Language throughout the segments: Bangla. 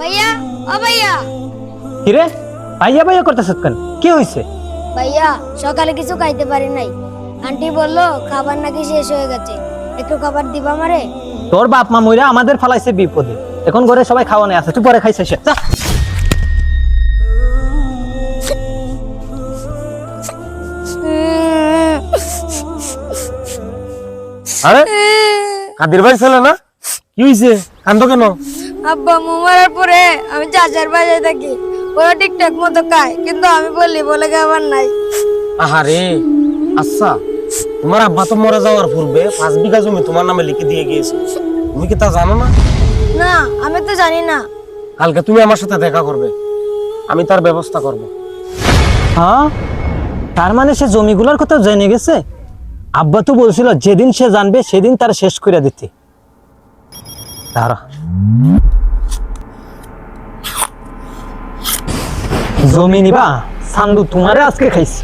ভাইয়া ও ভাইয়া। কিরে? ভাইয়া ভাইয়া করতেছ কেন? কি হয়েছে ভাইয়া সকালে কিছু খাইতে পারি নাই। আন্টি বলল খাবার নাকি শেষ হয়ে গেছে। একটু খাবার দিবা আমারে? তোর বাপ মা মইরা আমাদের ফালাইছে বিপদে। এখন ঘরে সবাই খাওয়া নেই আছে তুই পরে খাইছিস যা। আরে কাদের ভাই ছিল না? কি হয়েছে কান্দ কেন? আব্বা মু মারার পরে আমি চাচার বাসায় থাকি। ওরা ঠিকঠাক মতো খায় কিন্তু আমি বললি বলে খাবার নাই। আহারে আচ্ছা তোমার আব্বা তো মরে যাওয়ার পূর্বে পাঁচ বিঘা জমি তোমার নামে লিখে দিয়ে গিয়েছে। তুমি কি তা জানো না? না আমি তো জানি না। কালকে তুমি আমার সাথে দেখা করবে। আমি তার ব্যবস্থা করব। হ্যাঁ? তার মানে সে জমিগুলোর কথা জেনে গেছে? আব্বা তো বলছিল যেদিন সে জানবে সেদিন তার শেষ করে দিতে। তারা জমি নিবা সান্দু তোমারে আজকে খাইছি।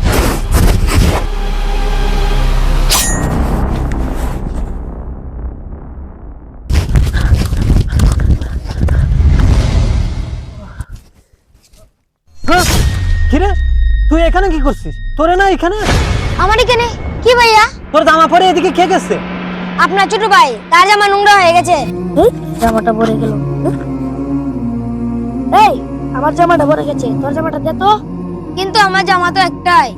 হ্যাঁ, কিরে? তুই এখানে কি করছিস? তোরে না এখানে? আমার এখানে? কি ভাইয়া? তোর জামা পরে এদিকে কে গেছে? আপনার ছোট ভাই তার জামা নোংরা হয়ে গেছে। জামাটা পরে গেল। আমার জামাটা পরে গেছে তোর জামাটা দে তো। কিন্তু আমার জামা তো একটাই।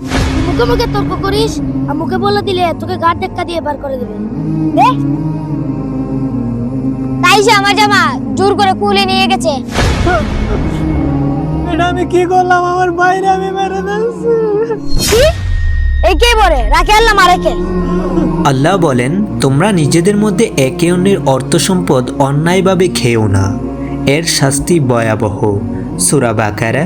মুখে মুখে তর্ক করিস আর মুখে বলে দিলে তোকে গাড় ধাক্কা দিয়ে বার করে দেবে। দে। তাই সে আমার জামা জোর করে কুলে নিয়ে গেছে। এটা আমি কি করলাম? আমার বাইরে আমি মেরে দিয়েছি কি? বলে? রাখে আল্লাহ মারে কে আল্লাহ বলেন তোমরা নিজেদের মধ্যে একে অন্যের অর্থ সম্পদ অন্যায়ভাবে খেও না। এর শাস্তি ভয়াবহ। সুরা বাকারা